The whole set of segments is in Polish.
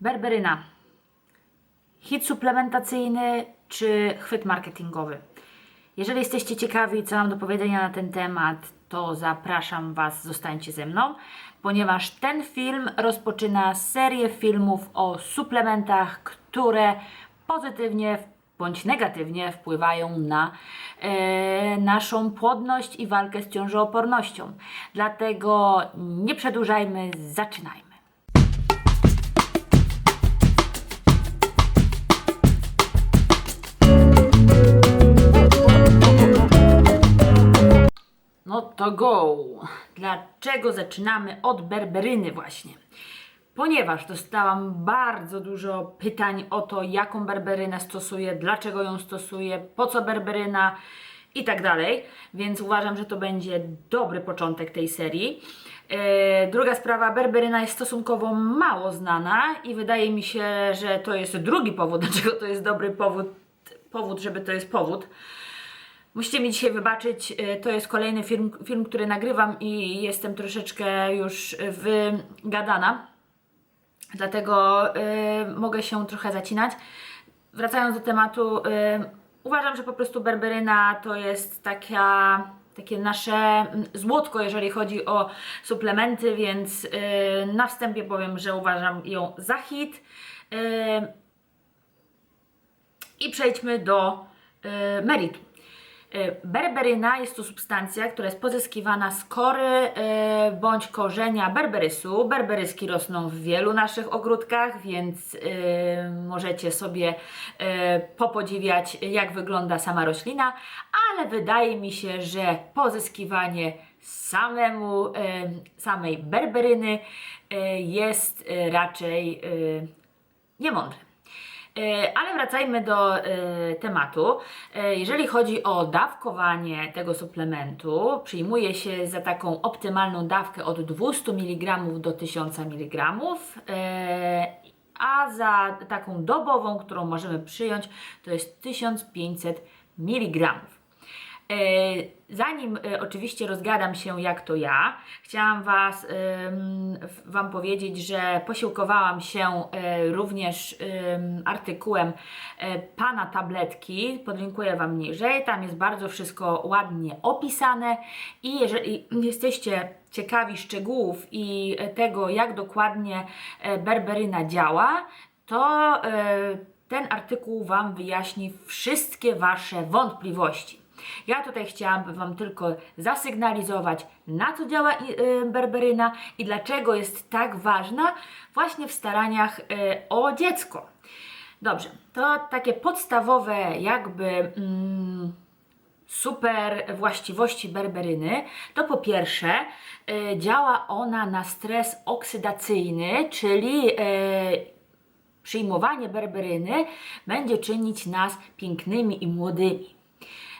Berberyna. Hit suplementacyjny czy chwyt marketingowy? Jeżeli jesteście ciekawi, co mam do powiedzenia na ten temat, to zapraszam Was, zostańcie ze mną, ponieważ ten film rozpoczyna serię filmów o suplementach, które pozytywnie bądź negatywnie wpływają na e, naszą płodność i walkę z ciążoopornością. Dlatego nie przedłużajmy, zaczynajmy. To go! Dlaczego zaczynamy od berberyny właśnie? Ponieważ dostałam bardzo dużo pytań o to, jaką berberynę stosuję, dlaczego ją stosuję, po co berberyna i tak dalej, więc uważam, że to będzie dobry początek tej serii. E, druga sprawa, berberyna jest stosunkowo mało znana i wydaje mi się, że to jest drugi powód, dlaczego to jest dobry powód, powód, żeby to jest powód. Musicie mi dzisiaj wybaczyć, y, to jest kolejny film, film, który nagrywam i jestem troszeczkę już wygadana, dlatego y, mogę się trochę zacinać. Wracając do tematu, y, uważam, że po prostu berberyna to jest taka, takie nasze złotko, jeżeli chodzi o suplementy, więc na wstępie powiem, że uważam ją za hit. I przejdźmy do meritum. Y, Berberyna jest to substancja, która jest pozyskiwana z kory y, bądź korzenia berberysu. Berberyski rosną w wielu naszych ogródkach, więc y, możecie sobie popodziwiać, jak wygląda sama roślina, ale wydaje mi się, że pozyskiwanie samemu, samej berberyny jest raczej niemądre. E, Ale wracajmy do e, tematu. E, Jeżeli chodzi o dawkowanie tego suplementu, przyjmuje się za taką optymalną dawkę od 200 mg do 1000 mg, a za taką dobową, którą możemy przyjąć, to jest 1500 mg. E, Zanim e, oczywiście rozgadam się jak to ja, chciałam was, Wam powiedzieć, że posiłkowałam się e, również artykułem Pana Tabletki, podlinkuję Wam niżej, tam jest bardzo wszystko ładnie opisane. I jeżeli jesteście ciekawi szczegółów i tego, jak dokładnie berberyna działa, to ten artykuł Wam wyjaśni wszystkie Wasze wątpliwości. Ja tutaj chciałabym Wam tylko zasygnalizować, na co działa i- y, berberyna i dlaczego jest tak ważna właśnie w staraniach y, o dziecko. Dobrze, to takie podstawowe jakby mm, super właściwości berberyny, to po pierwsze y, działa ona na stres oksydacyjny, czyli y, przyjmowanie berberyny będzie czynić nas pięknymi i młodymi.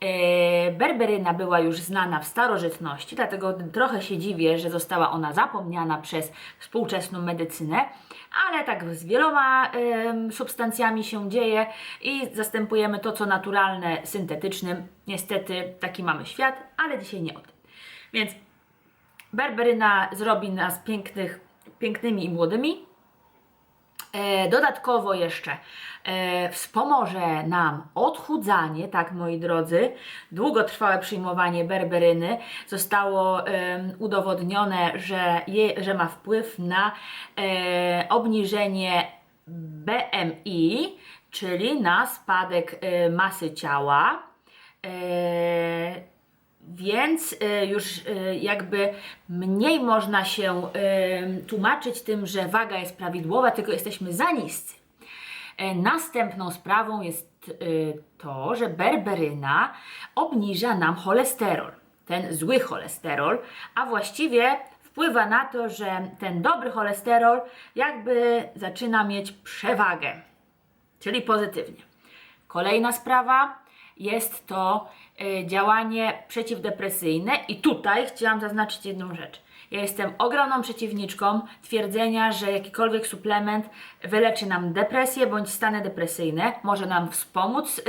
E, Berberyna była już znana w starożytności, dlatego trochę się dziwię, że została ona zapomniana przez współczesną medycynę, ale tak z wieloma substancjami się dzieje i zastępujemy to, co naturalne, syntetycznym. Niestety taki mamy świat, ale dzisiaj nie o tym. Więc berberyna zrobi nas pięknych, pięknymi i młodymi. E, Dodatkowo jeszcze e, wspomoże nam odchudzanie, tak moi drodzy. Długotrwałe przyjmowanie berberyny zostało udowodnione, że, je, że ma wpływ na e, obniżenie BMI, czyli na spadek masy ciała. Więc y, już y, jakby mniej można się y, tłumaczyć tym, że waga jest prawidłowa, tylko jesteśmy za niscy. E, Następną sprawą jest to, że berberyna obniża nam cholesterol, ten zły cholesterol, a właściwie wpływa na to, że ten dobry cholesterol jakby zaczyna mieć przewagę, czyli pozytywnie. Kolejna sprawa jest to y, działanie przeciwdepresyjne i tutaj chciałam zaznaczyć jedną rzecz. Ja jestem ogromną przeciwniczką twierdzenia, że jakikolwiek suplement wyleczy nam depresję bądź stany depresyjne, może nam wspomóc y,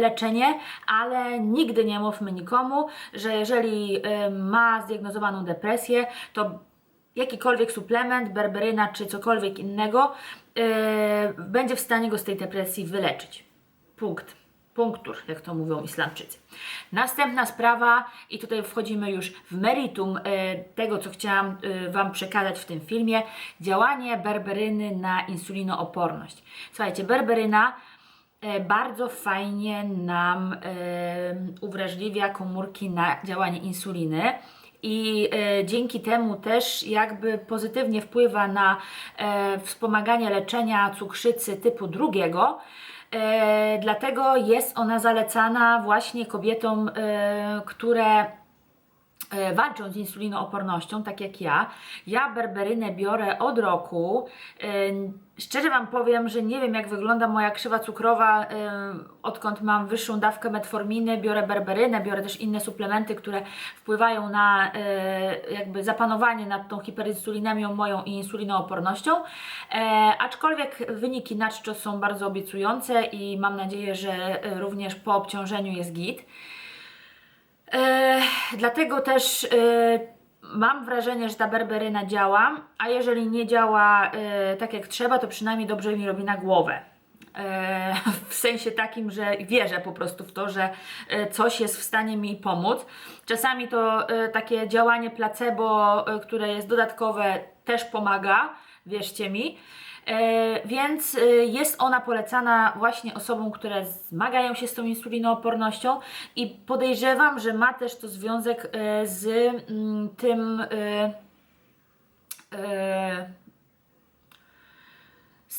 leczenie, ale nigdy nie mówmy nikomu, że jeżeli y, ma zdiagnozowaną depresję, to jakikolwiek suplement, berberyna czy cokolwiek innego będzie w stanie go z tej depresji wyleczyć. Punkt. Punktur, jak to mówią Islamczycy. Następna sprawa, i tutaj wchodzimy już w meritum e, tego, co chciałam e, Wam przekazać w tym filmie, działanie berberyny na insulinooporność. Słuchajcie, berberyna e, bardzo fajnie nam uwrażliwia komórki na działanie insuliny. I e, dzięki temu też jakby pozytywnie wpływa na e, wspomaganie leczenia cukrzycy typu drugiego. E, dlatego jest ona zalecana właśnie kobietom, e, które walczą z insulinoopornością, tak jak ja. Ja berberynę biorę od roku. E, Szczerze Wam powiem, że nie wiem jak wygląda moja krzywa cukrowa, e, odkąd mam wyższą dawkę metforminy, biorę berberynę, biorę też inne suplementy, które wpływają na e, jakby zapanowanie nad tą hiperinsulinemią moją i insulinoopornością. E, aczkolwiek wyniki na czczo są bardzo obiecujące i mam nadzieję, że e, również po obciążeniu jest git. Dlatego też e, mam wrażenie, że ta berberyna działa, a jeżeli nie działa e, tak jak trzeba, to przynajmniej dobrze mi robi na głowę. E, w sensie takim, że wierzę po prostu w to, że e, coś jest w stanie mi pomóc. Czasami to e, takie działanie placebo, które jest dodatkowe, też pomaga, wierzcie mi. Więc jest ona polecana właśnie osobom, które zmagają się z tą insulinoopornością i podejrzewam, że ma też to związek z mm, tym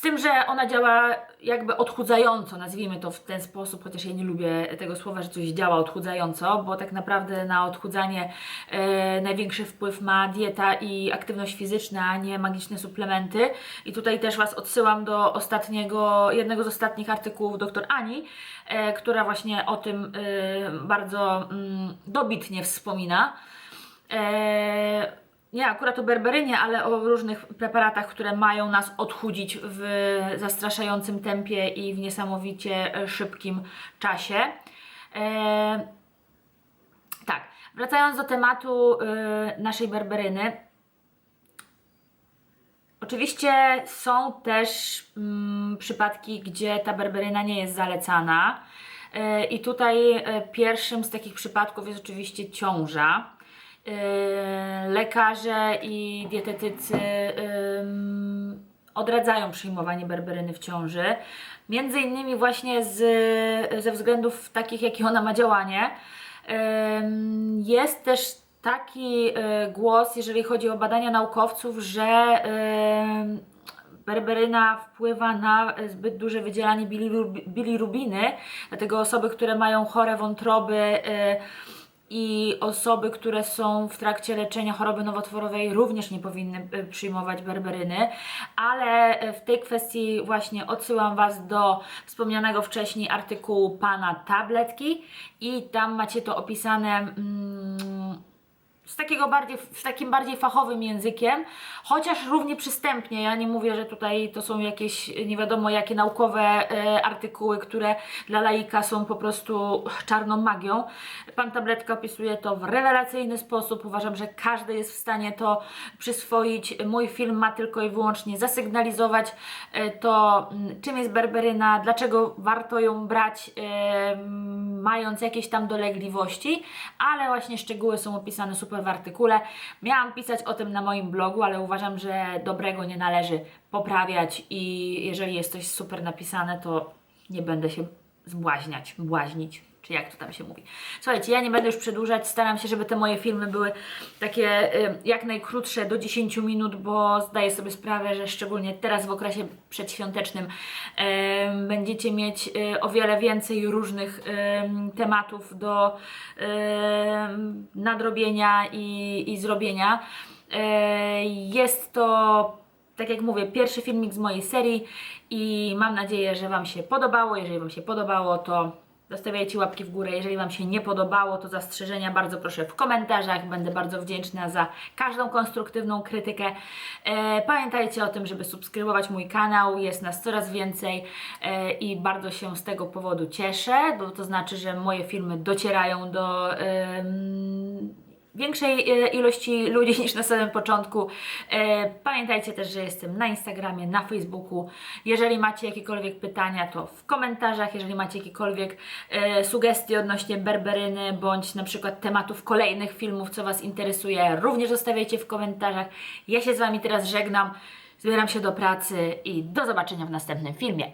tym, że ona działa jakby odchudzająco, nazwijmy to w ten sposób, chociaż ja nie lubię tego słowa, że coś działa odchudzająco, bo tak naprawdę na odchudzanie e, największy wpływ ma dieta i aktywność fizyczna, a nie magiczne suplementy. I tutaj też Was odsyłam do ostatniego, jednego z ostatnich artykułów dr Ani, e, która właśnie o tym e, bardzo mm, dobitnie wspomina. E, nie akurat o berberynie, ale o różnych preparatach, które mają nas odchudzić w zastraszającym tempie i w niesamowicie e, szybkim czasie. E, tak, wracając do tematu e, naszej berberyny. Oczywiście są też mm, przypadki, gdzie ta berberyna nie jest zalecana. E, I tutaj e, pierwszym z takich przypadków jest oczywiście ciąża. Yy, lekarze i dietetycy odradzają przyjmowanie berberyny w ciąży. Między innymi właśnie z, ze względów takich, jakie ona ma działanie. Jest też taki y, głos, jeżeli chodzi o badania naukowców, że berberyna wpływa na zbyt duże wydzielanie bilirub- bilirubiny, dlatego osoby, które mają chore wątroby, y, i osoby, które są w trakcie leczenia choroby nowotworowej również nie powinny y, przyjmować berberyny, ale y, w tej kwestii właśnie odsyłam Was do wspomnianego wcześniej artykułu pana Tabletki. I tam macie to opisane mm, z takiego bardziej, z takim bardziej fachowym językiem, chociaż równie przystępnie. Ja nie mówię, że tutaj to są jakieś nie wiadomo jakie naukowe e, artykuły, które dla laika są po prostu czarną magią. Pan Tabletka opisuje to w rewelacyjny sposób. Uważam, że każdy jest w stanie to przyswoić. Mój film ma tylko i wyłącznie zasygnalizować e, to, czym jest berberyna, dlaczego warto ją brać, e, mając jakieś tam dolegliwości, ale właśnie szczegóły są opisane super w artykule. Miałam pisać o tym na moim blogu, ale uważam, że dobrego nie należy poprawiać i jeżeli jest coś super napisane, to nie będę się zbłaźniać, błaźnić, czy jak to tam się mówi. Słuchajcie, ja nie będę już przedłużać, staram się, żeby te moje filmy były takie y, jak najkrótsze, do 10 minut, bo zdaję sobie sprawę, że szczególnie teraz w okresie przedświątecznym będziecie mieć y, o wiele więcej różnych em, tematów do nadrobienia i, i zrobienia. E, Jest to tak jak mówię, pierwszy filmik z mojej serii i mam nadzieję, że Wam się podobało. Jeżeli Wam się podobało, to zostawiajcie łapki w górę. Jeżeli Wam się nie podobało, to zastrzeżenia bardzo proszę w komentarzach. Będę bardzo wdzięczna za każdą konstruktywną krytykę. E, pamiętajcie o tym, żeby subskrybować mój kanał. Jest nas coraz więcej e, i bardzo się z tego powodu cieszę, bo to znaczy, że moje filmy docierają do. Większej e, ilości ludzi niż na samym początku. E, Pamiętajcie też, że jestem na Instagramie, na Facebooku. Jeżeli macie jakiekolwiek pytania, to w komentarzach. Jeżeli macie jakiekolwiek e, sugestie odnośnie berberyny, bądź na przykład tematów kolejnych filmów, co Was interesuje, również zostawiajcie w komentarzach. Ja się z Wami teraz żegnam. Zbieram się do pracy i do zobaczenia w następnym filmie.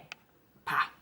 Pa!